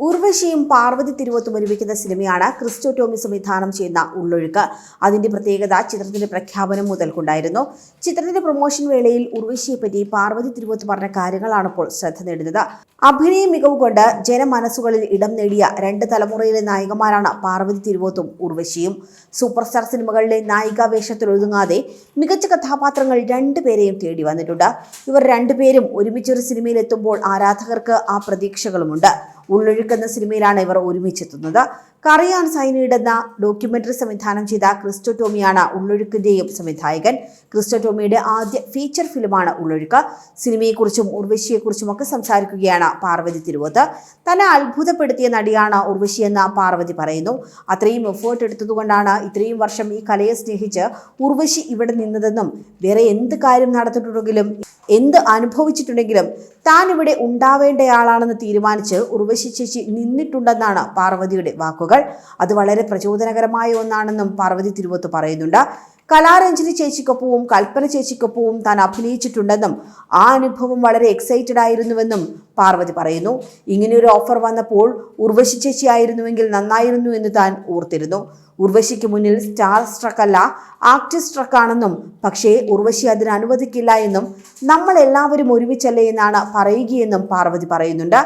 ഉർവശിയും പാർവതി തിരുവത്തും ഒരുമിക്കുന്ന സിനിമയാണ് ക്രിസ്റ്റോ ടോമി സംവിധാനം ചെയ്യുന്ന ഉള്ളൊഴുക്ക്. അതിന്റെ പ്രത്യേകത ചിത്രത്തിന്റെ പ്രഖ്യാപനം മുതൽക്കുണ്ടായിരുന്നു. ചിത്രത്തിന്റെ പ്രൊമോഷൻ വേളയിൽ ഉർവശിയെപ്പറ്റി പാർവതി തിരുവത്ത് പറഞ്ഞ കാര്യങ്ങളാണ് ഇപ്പോൾ ശ്രദ്ധ നേടുന്നത്. അഭിനയ മികവ് കൊണ്ട് ജനമനസ്സുകളിൽ ഇടം നേടിയ രണ്ട് തലമുറയിലെ നായികമാരാണ് പാർവതി തിരുവോത്തും ഉർവശിയും. സൂപ്പർസ്റ്റാർ സിനിമകളിലെ നായികാ വേഷത്തിൽ ഒതുങ്ങാതെ മികച്ച കഥാപാത്രങ്ങൾ രണ്ടുപേരെയും തേടി വന്നിട്ടുണ്ട്. ഇവർ രണ്ടുപേരും ഒരുമിച്ചൊരു സിനിമയിലെത്തുമ്പോൾ ആരാധകർക്ക് ആ പ്രതീക്ഷകളുമുണ്ട്. ഉള്ളൊഴുക്ക് എന്ന സിനിമയിലാണ് ഇവർ ഒരുമിച്ചെത്തുന്നത്. കറിയാൻ സൈനിടുന്ന ഡോക്യുമെന്ററി സംവിധാനം ചെയ്ത ക്രിസ്റ്റോ ടോമിയാണ് ഉള്ളൊഴുക്കിന്റെയും സംവിധായകൻ. ക്രിസ്റ്റോ ടോമിയുടെ ആദ്യ ഫീച്ചർ ഫിലിമാണ് ഉള്ളൊഴുക്ക്. സിനിമയെക്കുറിച്ചും ഉർവശിയെക്കുറിച്ചും ഒക്കെ സംസാരിക്കുകയാണ് പാർവതി തിരുവോത്ത്. തന്നെ അത്ഭുതപ്പെടുത്തിയ നടിയാണ് എന്ന പാർവതി പറയുന്നു. അത്രയും എഫേർട്ട് എടുത്തതുകൊണ്ടാണ് ഇത്രയും വർഷം ഈ കലയെ സ്നേഹിച്ച് ഉർവശി ഇവിടെ നിന്നതെന്നും വേറെ എന്ത് കാര്യം നടത്തിയിട്ടുണ്ടെങ്കിലും എന്ത് അനുഭവിച്ചിട്ടുണ്ടെങ്കിലും താൻ ഇവിടെ ഉണ്ടാവേണ്ടയാളാണെന്ന് തീരുമാനിച്ച് ഉർവശി ചേച്ചി നിന്നിട്ടുണ്ടെന്നാണ് പാർവതിയുടെ വാക്കുകൾ. അത് വളരെ പ്രചോദനകരമായ ഒന്നാണെന്നും പാർവതി തിരുവത്ത് പറയുന്നുണ്ട്. കലാരഞ്ജലി ചേച്ചിക്കൊപ്പവും കൽപ്പന ചേച്ചിക്കൊപ്പവും താൻ അഭിനയിച്ചിട്ടുണ്ടെന്നും ആ അനുഭവം വളരെ എക്സൈറ്റഡ് ആയിരുന്നുവെന്നും പാർവതി പറയുന്നു. ഇങ്ങനെയൊരു ഓഫർ വന്നപ്പോൾ ഉർവശി ചേച്ചി ആയിരുന്നുവെങ്കിൽ നന്നായിരുന്നു എന്ന് താൻ ഓർത്തിരുന്നു. ഉർവശിക്ക് മുന്നിൽ സ്റ്റാർ സ്ട്രക്ക് അല്ല സ്ട്രക്കാണെന്നും പക്ഷേ ഉർവശി അതിന് അനുവദിക്കില്ല എന്നും നമ്മൾ എല്ലാവരും ഒരുമിച്ചല്ലേ എന്നാണ് പറയുകയെന്നും പാർവതി പറയുന്നുണ്ട്.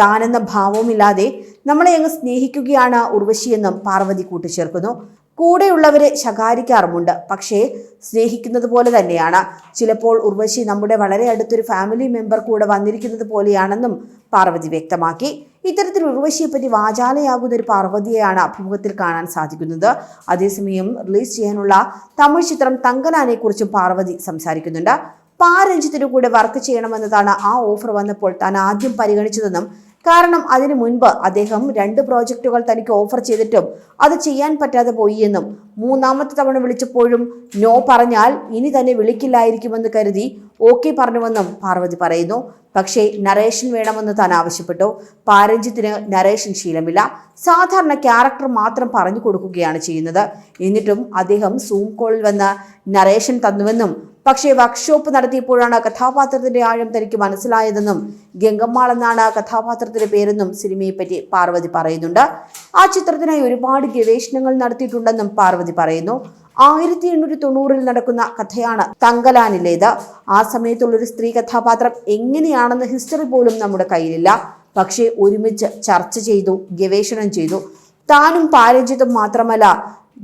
താനെന്ന ഭാവവുമില്ലാതെ നമ്മളെ അങ്ങ് സ്നേഹിക്കുകയാണ് ഉർവശിയെന്നും പാർവതി കൂട്ടിച്ചേർക്കുന്നു. കൂടെയുള്ളവരെ ശകാരിക്കാറുമുണ്ട്. പക്ഷേ സ്നേഹിക്കുന്നത് പോലെ തന്നെയാണ്. ചിലപ്പോൾ ഉർവശി നമ്മുടെ വളരെ അടുത്തൊരു ഫാമിലി മെമ്പർ കൂടെ വന്നിരിക്കുന്നത് പോലെയാണെന്നും പാർവതി വ്യക്തമാക്കി. ഇത്തരത്തിൽ ഉർവശിയെപ്പറ്റി വാചാലയാകുന്ന ഒരു പാർവതിയെയാണ് അഭിമുഖത്തിൽ കാണാൻ സാധിക്കുന്നത്. അതേസമയം റിലീസ് ചെയ്യാനുള്ള തമിഴ് ചിത്രം തങ്കലാനെ കുറിച്ചും പാർവതി സംസാരിക്കുന്നുണ്ട്. പാരഞ്ജിത്തിനു കൂടെ വർക്ക് ചെയ്യണമെന്നതാണ് ആ ഓഫർ വന്നപ്പോൾ താൻ ആദ്യം പരിഗണിച്ചതെന്നും കാരണം അതിനു മുൻപ് അദ്ദേഹം രണ്ട് പ്രോജക്റ്റുകൾ തനിക്ക് ഓഫർ ചെയ്തിട്ടും അത് ചെയ്യാൻ പറ്റാതെ പോയി എന്നും മൂന്നാമത്തെ തവണ വിളിച്ചപ്പോഴും നോ പറഞ്ഞാൽ ഇനി തന്നെ വിളിക്കില്ലായിരിക്കുമെന്ന് കരുതി ഓക്കെ പറഞ്ഞുവെന്നും പാർവതി പറയുന്നു. പക്ഷേ നരേഷൻ വേണമെന്ന് താൻ ആവശ്യപ്പെട്ടു. പാരഞ്ജിത്തിന് നരേഷൻ ശീലമില്ല. സാധാരണ ക്യാരക്ടർ മാത്രം പറഞ്ഞു കൊടുക്കുകയാണ് ചെയ്യുന്നത്. എന്നിട്ടും അദ്ദേഹം സൂം കോളിൽ വന്ന് നരേഷൻ തന്നുവെന്നും പക്ഷേ വർക്ക്ഷോപ്പ് നടത്തിയപ്പോഴാണ് കഥാപാത്രത്തിന്റെ ആഴം തനിക്ക് മനസ്സിലായതെന്നും ഗംഗമ്മാൾ എന്നാണ് കഥാപാത്രത്തിന്റെ പേരെന്നും സിനിമയെപ്പറ്റി പാർവതി പറയുന്നുണ്ട്. ആ ചിത്രത്തിനായി ഒരുപാട് ഗവേഷണങ്ങൾ നടത്തിയിട്ടുണ്ടെന്നും പാർവതി പറയുന്നു. ആയിരത്തി എണ്ണൂറ്റി തൊണ്ണൂറിൽ നടക്കുന്ന കഥയാണ് തങ്കലാനിലേത്. ആ സമയത്തുള്ളൊരു സ്ത്രീ കഥാപാത്രം എങ്ങനെയാണെന്ന് ഹിസ്റ്ററി പോലും നമ്മുടെ കയ്യിലില്ല. പക്ഷേ ഒരുമിച്ച് ചർച്ച ചെയ്തു ഗവേഷണം ചെയ്തു. താനും പാരഞ്ജിതും മാത്രമല്ല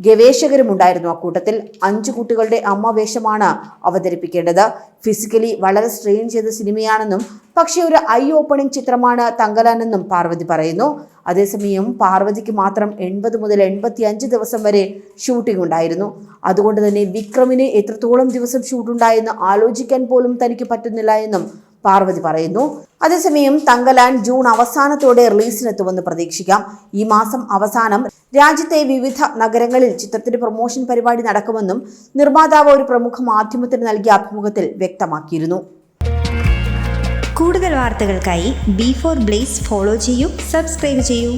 ഗവേഷകരും ഉണ്ടായിരുന്നു കൂട്ടത്തിൽ അഞ്ചു കുട്ടികളുടെ അമ്മ വേഷമാണ് അവതരിപ്പിക്കേണ്ടത്. ഫിസിക്കലി വളരെ സ്ട്രെയിൻ ചെയ്ത സിനിമയാണെന്നും പക്ഷേ ഒരു ഐ ഓപ്പണിംഗ് ചിത്രമാണ് തങ്കലാനെന്നും പാർവതി പറയുന്നു. അതേസമയം പാർവതിക്ക് മാത്രം എൺപത് മുതൽ എൺപത്തി അഞ്ച് ദിവസം വരെ ഷൂട്ടിംഗ് ഉണ്ടായിരുന്നു. അതുകൊണ്ട് തന്നെ വിക്രമിന് എത്രത്തോളം ദിവസം ഷൂട്ടുണ്ടായെന്ന് ആലോചിക്കാൻ പോലും തനിക്ക് പറ്റുന്നില്ല എന്നും പാർവതി പറയുന്നു. അതേസമയം തങ്കലാൻ ജൂൺ അവസാനത്തോടെ റിലീസിനെത്തുമെന്ന് പ്രതീക്ഷിക്കാം. ഈ മാസം അവസാനം രാജ്യത്തെ വിവിധ നഗരങ്ങളിൽ ചിത്രത്തിന്റെ പ്രൊമോഷൻ പരിപാടി നടക്കുമെന്നും നിർമ്മാതാവ് ഒരു പ്രമുഖ മാധ്യമത്തിന് നൽകിയ അഭിമുഖത്തിൽ വ്യക്തമാക്കിയിരുന്നു. കൂടുതൽ വാർത്തകൾക്കായി ബി ഫോർ ബ്ലേസ് ഫോളോ ചെയ്യൂ സബ്സ്ക്രൈബ് ചെയ്യൂ.